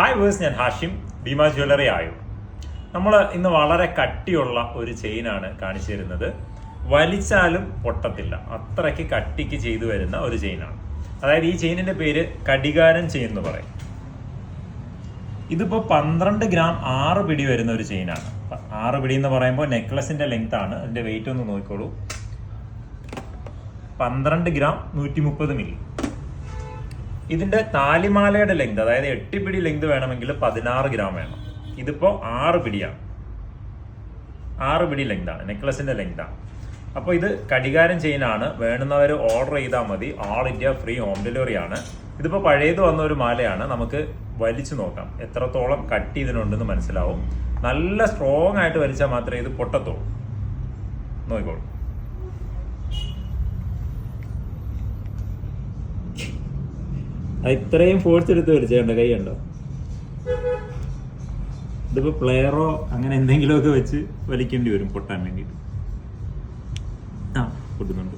Hi verse ഞാൻ Hashim. Bhima jewellery ആയു? നമ്മൾ ഇന്ന് വളരെ കട്ടിയുള്ള ഒരു ചെയിനാണ് കാണിച്ചു തരുന്നത്. വലിച്ചാലും പൊട്ടത്തില്ല. അത്രയ്ക്ക് കട്ടിക്ക് ചെയ്തു വരുന്ന ഒരു ചെയിനാണ് അതായത് ഈ ചെയിനിന്റെ പേര് കടികാരം ചെയിൻ എന്ന് പറയും. ഇതിപ്പോൾ പന്ത്രണ്ട് ഗ്രാം ആറ് പിടി വരുന്ന ഒരു ചെയിനാണ് ആറ് പിടി എന്ന് പറയുമ്പോൾ നെക്ലസിന്റെ ലെങ്ത് ആണ്. അതിന്റെ വെയിറ്റ് ഒന്ന് നോക്കിക്കോളൂ. പന്ത്രണ്ട് ഗ്രാം നൂറ്റി മുപ്പത് മില്ലി. ഇതിന്റെ താലിമാലയുടെ ലെങ്ത് അതായത് എട്ട് പിടി ലെങ്ത് വേണമെങ്കിൽ പതിനാറ് ഗ്രാം വേണം. ഇതിപ്പോ ആറ് പിടിയാണ് ആറ് പിടി ലെങ്ത് ആണ്. നെക്ലസിന്റെ ലെങ്താണ് അപ്പോൾ ഇത് കടികാരം ചെയിനാണ്. വേണ്ടുന്നവർ ഓർഡർ ചെയ്താൽ മതി. All India free home delivery ആണ്. ഇതിപ്പോൾ പഴയത് വന്ന ഒരു മാലയാണ്. നമുക്ക് വലിച്ചു നോക്കാം. എത്രത്തോളം കട്ട് ഇതിനുണ്ടെന്ന് മനസ്സിലാവും. നല്ല സ്ട്രോങ് ആയിട്ട് വലിച്ചാൽ മാത്രമേ ഇത് പൊട്ടത്തുള്ളൂ. നോക്കിക്കോളൂ. ഇത്രയും ഫോഴ്സ് എടുത്ത് വലിച്ചേണ്ട കൈ ഉണ്ടോ ഇതിപ്പോ പ്ലെയറോ അങ്ങനെ എന്തെങ്കിലുമൊക്കെ വെച്ച് വലിക്കേണ്ടി വരും പൊട്ടാൻ വേണ്ടിട്ട് ആ പൊട്ടുന്നുണ്ട്.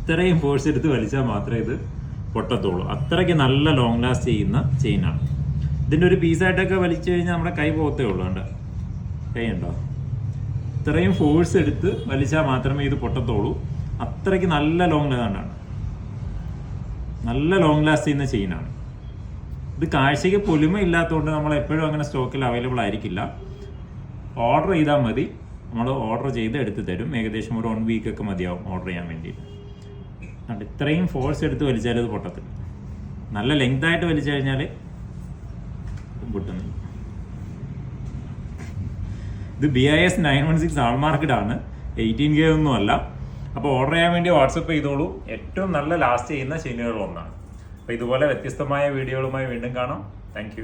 ഇത്രയും ഫോഴ്സ് എടുത്ത് വലിച്ചാൽ മാത്രമേ ഇത് പൊട്ടത്തുള്ളൂ. അത്രയ്ക്ക് നല്ല ലോങ് ലാസ്റ്റ് ചെയ്യുന്ന ചെയിനാണ് ഇതിന്റെ ഒരു പീസായിട്ടൊക്കെ വലിച്ചു കഴിഞ്ഞാൽ നമ്മുടെ കൈ പോകത്തേ ഉള്ളൂ കണ്ട? കൈ ഉണ്ടോ ഇത്രയും ഫോഴ്സ് എടുത്ത് വലിച്ചാൽ മാത്രമേ ഇത് പൊട്ടത്തുള്ളൂ. അത്രയ്ക്ക് നല്ല ലോങ് ലാസ്റ്റാണ് നല്ല ലോങ് ലാസ്റ്റ് ചെയ്യുന്ന ചെയിനാണ് ഇത് കാഴ്ചയ്ക്ക് പൊലിമ ഇല്ലാത്തതുകൊണ്ട് നമ്മൾ എപ്പോഴും അങ്ങനെ സ്റ്റോക്കിൽ അവൈലബിൾ ആയിരിക്കില്ല. ഓർഡർ ചെയ്താൽ മതി. നമ്മൾ ഓർഡർ ചെയ്ത് എടുത്ത് തരും. ഏകദേശം ഒരു വൺ വീക്ക് ഒക്കെ മതിയാവും ഓർഡർ ചെയ്യാൻ വേണ്ടിയിട്ട്. അതുകൊണ്ട് ഇത്രയും ഫോഴ്സ് എടുത്ത് വലിച്ചാൽ ഇത് പൊട്ടത്തില്ല. നല്ല ലെങ്ത് ആയിട്ട് വലിച്ചു കഴിഞ്ഞാൽ പൊട്ടുന്നില്ല. ഇത് B I S nine one six hallmark ആണ്. എയ്റ്റീൻ കെ ഒന്നും അല്ല. അപ്പോൾ ഓർഡർ ചെയ്യാൻ വേണ്ടി വാട്സപ്പ് ചെയ്തോളൂ. ഏറ്റവും നല്ല ലാസ്റ്റ് ചെയ്യുന്ന ചെയിനുകളിൽ ഒന്നാണ്. അപ്പോൾ ഇതുപോലെ വ്യത്യസ്തമായ വീഡിയോകളുമായി വീണ്ടും കാണാം. താങ്ക്